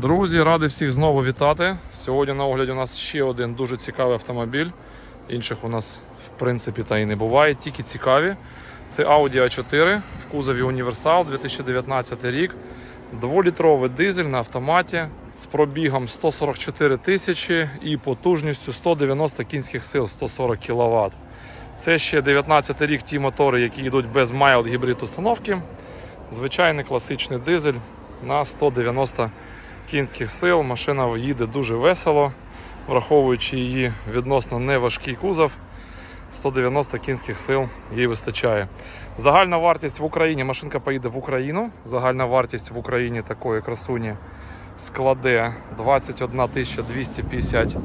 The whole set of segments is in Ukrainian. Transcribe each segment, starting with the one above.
Друзі, радий всіх знову вітати. Сьогодні на огляді у нас ще один дуже цікавий автомобіль. Інших у нас в принципі та і не буває, тільки цікаві. Це Audi A4 в кузові Універсал 2019 рік. Дволітровий дизель на автоматі з пробігом 144 тисячі і потужністю 190 кінських сил 140 кВт. Це ще 19 рік ті мотори, які йдуть без mild гібрид установки. Звичайний класичний дизель на 190 кінських сил. Машина їде дуже весело, враховуючи її відносно неважкий кузов. 190 кінських сил їй вистачає. Загальна вартість в Україні, машинка поїде в Україну. Загальна вартість в Україні такої красуні складе 21 250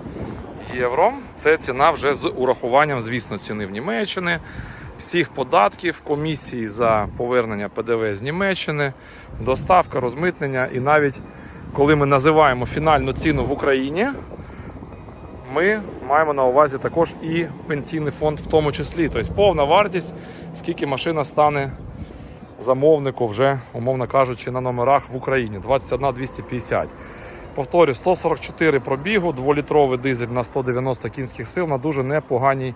євро. Це ціна вже з урахуванням, звісно, ціни в Німеччини, всіх податків, комісії за повернення ПДВ з Німеччини, доставка, розмитнення. І навіть коли ми називаємо фінальну ціну в Україні, ми маємо на увазі також і пенсійний фонд в тому числі. Тобто повна вартість, скільки машина стане замовнику вже, умовно кажучи, на номерах в Україні 21 250. Повторю, 144 пробігу, 2-літровий дизель на 190 кінських сил на дуже непоганій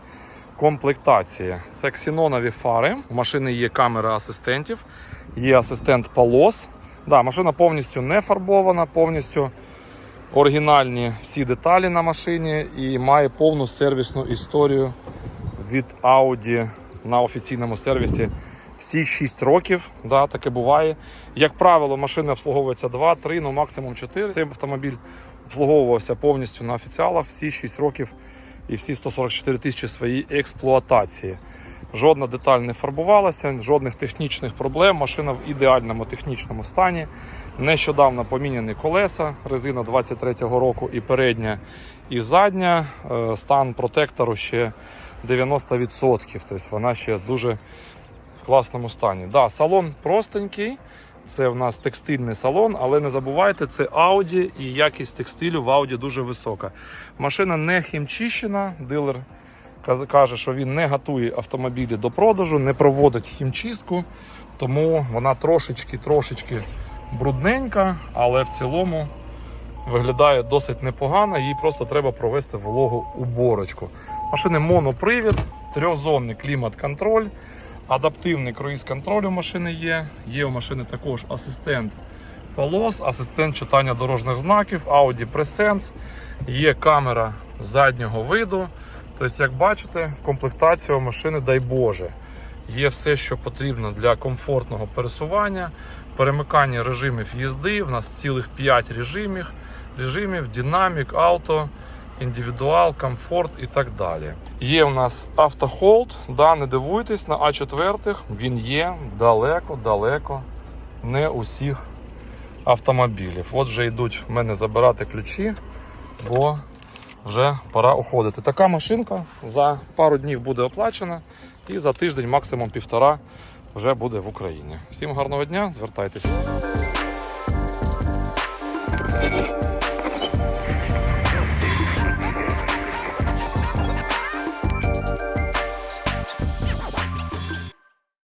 комплектації. Це ксенонові фари. У машини є камера асистентів, є асистент полос. Да, машина повністю не фарбована, повністю оригінальні всі деталі на машині і має повну сервісну історію від Audi на офіційному сервісі. Всі 6 років, да, таке буває. Як правило, машина обслуговується 2, 3, ну максимум 4. Цей автомобіль обслуговувався повністю на офіціалах всі 6 років і всі 144 тисячі своєї експлуатації. Жодна деталь не фарбувалася, жодних технічних проблем. Машина в ідеальному технічному стані. Нещодавно поміняні колеса, резина 23-го року і передня, і задня. Е, Стан протектору ще 90%. Тобто вона ще дуже в класному стані. Да, салон простенький. Це в нас текстильний салон, але не забувайте, це Audi і якість текстилю в Audi дуже висока. Машина не хімчищена, дилер каже, що він не готує автомобілі до продажу, не проводить хімчистку, тому вона трошечки-трошечки брудненька, але в цілому виглядає досить непогано. Їй просто треба провести вологу уборочку. Машини монопривід, трьохзонний клімат-контроль, адаптивний круїз-контроль у машини є. Є у машини також асистент полос, асистент читання дорожніх знаків, Audi Presence, є камера заднього виду. Тобто, як бачите, в комплектації у машини, дай Боже, є все, що потрібно для комфортного пересування, перемикання режимів їзди. У нас цілих 5 режимів, режимів динамік, авто, індивідуал, комфорт і так далі. Є у нас автохолд, да, не дивуйтесь, на А4 він є далеко-далеко, не усіх автомобілів. От вже йдуть в мене забирати ключі, бо вже пора уходити. Така машинка за пару днів буде оплачена і за тиждень, максимум півтора, вже буде в Україні. Всім гарного дня, звертайтеся.